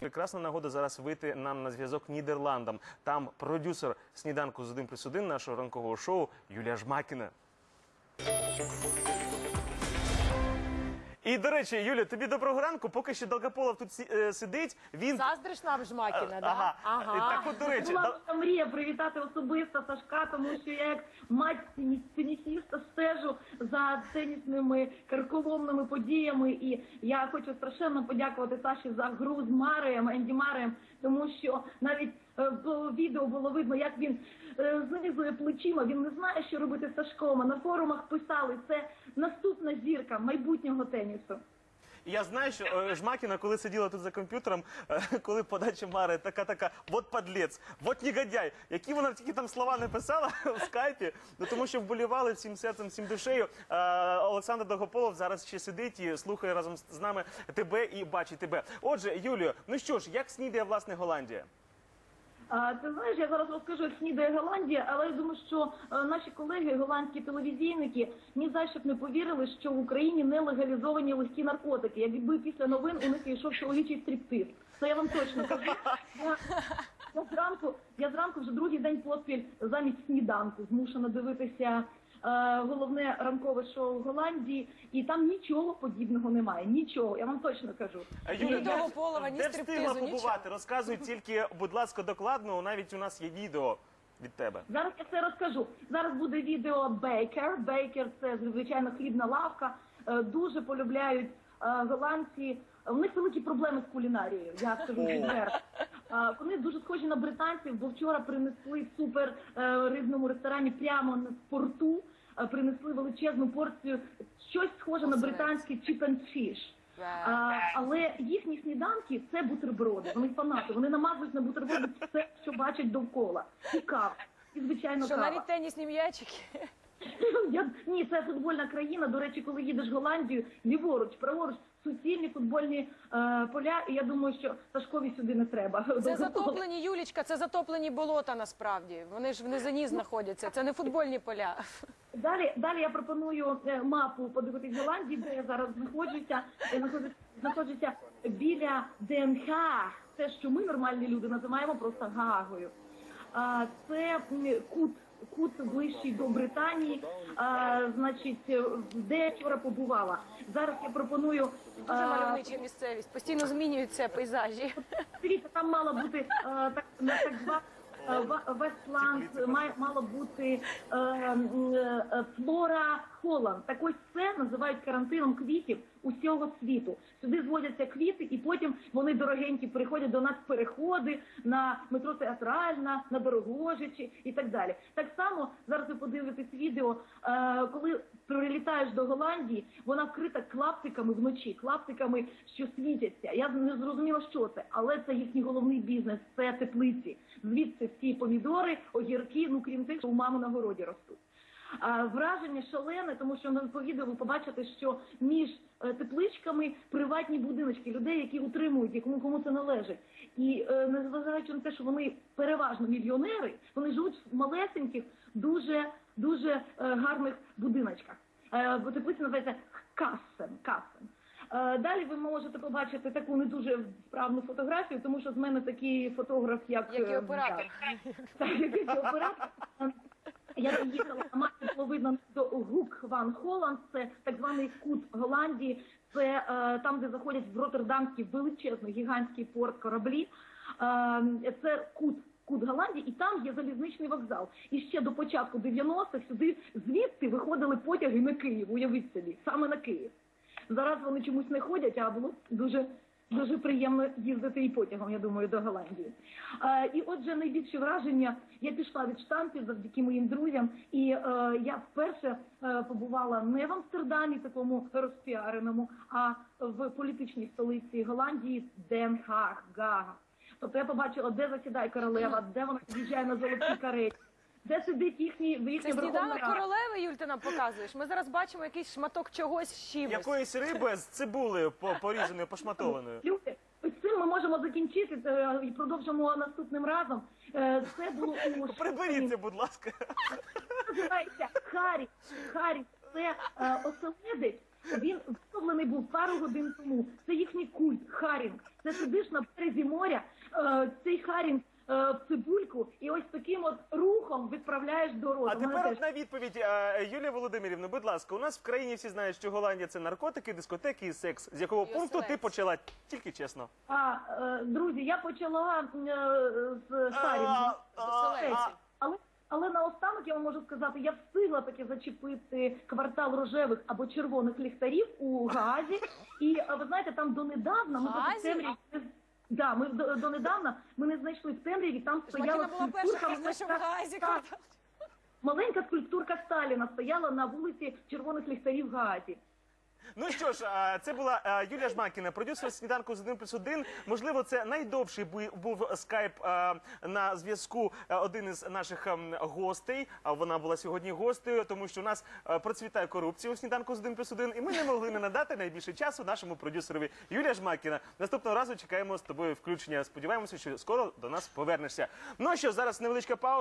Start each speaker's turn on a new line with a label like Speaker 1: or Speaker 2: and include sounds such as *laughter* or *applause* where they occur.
Speaker 1: Прекрасна нагода зараз вийти нам на зв'язок Нідерландам. Там продюсер сніданку з 1 плюс 1 нашого ранкового шоу Юлія Жмакіна. І до речі, Юля, тобі доброго ранку. Поки що Долгополов тут сі- е, сидить. Він
Speaker 2: Заздриш нам Жмакіна,
Speaker 1: ага.
Speaker 2: да?
Speaker 1: Так, от до речі,
Speaker 3: Була
Speaker 1: Дол-
Speaker 3: мрія привітати особисто Сашка, тому що я як мать тенісіста стежу за тенісними карколомними подіями. І я хочу страшенно подякувати Саші за гру з Мареєм, Енді Мареєм, тому що навіть е, по відео було видно, як він е, знизує плечима. Він не знає, що робити з Сашком. На форумах писали це наступна зірка майбутнього тенісу.
Speaker 1: Я знаю, що е, Жмакіна, коли сиділа тут за комп'ютером, е, коли подача Мари така така, вот подлець, вот негодяй. Які вона тільки там слова не писала *laughs* в скайпі, ну тому що вболівали всім серцем, всім душею. Е, Олександр Догополов зараз ще сидить і слухає разом з нами тебе і бачить тебе. Отже, Юлію, ну що ж, як снідає власне Голландія?
Speaker 3: Ти знаєш, я зараз розкажу, як снідає Голландія, але я думаю, що е, наші колеги, голландські телевізійники, ні за що б не повірили, що в Україні не легалізовані легкі наркотики. Якби після новин у них йшов чоловічий стриптиз. Це я вам точно кажу. Я, я зранку, я зранку вже другий день поспіль замість сніданку змушена дивитися. Е, Головне ранкове шоу в Голландії, і там нічого подібного немає. Нічого, я вам точно кажу.
Speaker 2: Ні
Speaker 1: де-
Speaker 2: Довгополова, ні
Speaker 1: де встигла
Speaker 2: стриптизу, нічого.
Speaker 1: побувати? Розказуй тільки, будь ласка, докладно. Навіть у нас є відео від тебе.
Speaker 3: Зараз я все розкажу. Зараз буде відео Бейкер. Бейкер це звичайно хлібна лавка. Е, Дуже полюбляють е, голландці. У них великі проблеми з кулінарією. Я скажу відверто. Е, Вони дуже схожі на британців, бо вчора принесли в супер е, рибному ресторані прямо на порту. е, Принесли величезну порцію, щось схоже на британський chicken fish. А, але їхні сніданки це бутерброди. Вони фанати. Вони намазують на бутерброди все, що бачать довкола. І кава. І звичайно
Speaker 2: Що
Speaker 3: кава.
Speaker 2: навіть тенісні м'ячики. *laughs*
Speaker 3: Я, ні, це футбольна країна. До речі, коли їдеш в Голландію, ліворуч, праворуч, суцільні футбольні е, поля. І я думаю, що Сашкові сюди не треба.
Speaker 2: Це затоплені, Юлічка, це затоплені болота насправді. Вони ж в низині знаходяться. Це не футбольні поля.
Speaker 3: Далі, далі я пропоную е, мапу подивитись Голландії, де я зараз знаходжуся. Я знаходжуся, знаходжуся біля ДНХ. Те, що ми нормальні люди називаємо просто Гаагою. А, це кут. Кут ближчий до Британії, а, значить, е, де я вчора побувала. Зараз я пропоную
Speaker 2: Дуже
Speaker 3: а,
Speaker 2: мальовнича місцевість. Постійно змінюються пейзажі.
Speaker 3: Дивіться, там мала бути а, так, на так звана Вестланд, має мала бути е, е, флора Холланд. Так ось це називають карантином квітів усього світу. Сюди зводяться квіти, і потім вони дорогенькі приходять до нас в переходи на метро Театральна, на Дорогожичі і так далі. Так само зараз ви подивитесь відео, е, коли прилітаєш до Голландії, вона вкрита клаптиками вночі, клаптиками, що світяться. Я не зрозуміла, що це, але це їхній головний бізнес, це теплиці. Звідси всі помідори, огірки, ну крім тих, що у мами на городі ростуть. А, враження шалене, тому що на відео ви побачите, що між е, тепличками приватні будиночки людей, які утримують їх, кому кому це належить. І е, незважаючи на те, що вони переважно мільйонери, вони живуть в малесеньких, дуже дуже е, гарних будиночках. Бо теплиця називається касен. касен. Е, Далі ви можете побачити таку не дуже вправну фотографію, тому що з мене такий фотограф, як,
Speaker 2: Як і
Speaker 3: е,
Speaker 2: оператор.
Speaker 3: так, якийсь оператор. Я доїхала на мапі було видно до Гук Ван Холланд, це так званий кут Голландії. Це е, там, де заходять в Роттердамський величезний гігантський порт кораблі. Е, це кут. Кут Голландії, і там є залізничний вокзал. І ще до початку 90-х сюди звідти виходили потяги на Київ. Уявіть собі, саме на Київ. Зараз вони чомусь не ходять, а було дуже дуже приємно їздити і потягом, я думаю, до Голландії. Е, і отже, найбільше враження я пішла від штампів завдяки моїм друзям, і е, я вперше е, побувала не в Амстердамі, такому розпіареному, а в політичній столиці Голландії Haag, Гага. Тобто я побачила, де засідає королева, де вона під'їжджає на золотій кареті, де сидить їхній
Speaker 2: Це
Speaker 3: їхня Верховна
Speaker 2: сніданок
Speaker 3: Рада.
Speaker 2: королеви, Юль, ти нам показуєш. Ми зараз бачимо якийсь шматок чогось з чимось.
Speaker 1: Якоїсь риби з цибулею по- порізаною, пошматованою.
Speaker 3: Люди, ось цим ми можемо закінчити е, і продовжимо наступним разом. Е, Це було у *laughs*
Speaker 1: Приберіться, будь ласка.
Speaker 3: називається Харі. Харі це е, оселедець Він встановлений був пару годин тому. Це їхній культ, харінг. Це сидиш на березі моря, е, цей харінг е, в цибульку, і ось таким от відправляєш до роту.
Speaker 1: А тепер
Speaker 3: теж
Speaker 1: одна відповідь, е, Юлія Володимирівна, будь ласка, у нас в країні всі знають, що Голландія це наркотики, дискотеки і секс. З якого
Speaker 2: І
Speaker 1: пункту ти почала? Тільки чесно.
Speaker 3: А, е, друзі, я почала е, з харінгу.
Speaker 1: А, а, а,
Speaker 3: Але але наостанок я вам можу сказати, я встигла таки зачепити квартал рожевих або червоних ліхтарів у Гаазі. І е, ви знаєте, там донедавна ми тут
Speaker 2: Гаазі?
Speaker 3: в темряві. Да, ми до- донедавна ми не знайшли в темряві. Там стояла
Speaker 2: Макіна була перша,
Speaker 3: скульптурка
Speaker 2: хто
Speaker 3: маленька-
Speaker 2: Гаазі
Speaker 3: так, маленька скульптурка Сталіна стояла на вулиці червоних ліхтарів в Гаазі.
Speaker 1: Ну що ж, це була Юлія Жмакіна, продюсер сніданку з 1 плюс 1. Можливо, це найдовший бу- був скайп на зв'язку один із наших ем, гостей. А вона була сьогодні гостею, тому що у нас процвітає корупція у сніданку з 1 плюс 1, і ми не могли не надати найбільше часу нашому продюсерові Юлія Жмакіна. Наступного разу чекаємо з тобою включення. Сподіваємося, що скоро до нас повернешся. Ну що зараз невеличка пауза.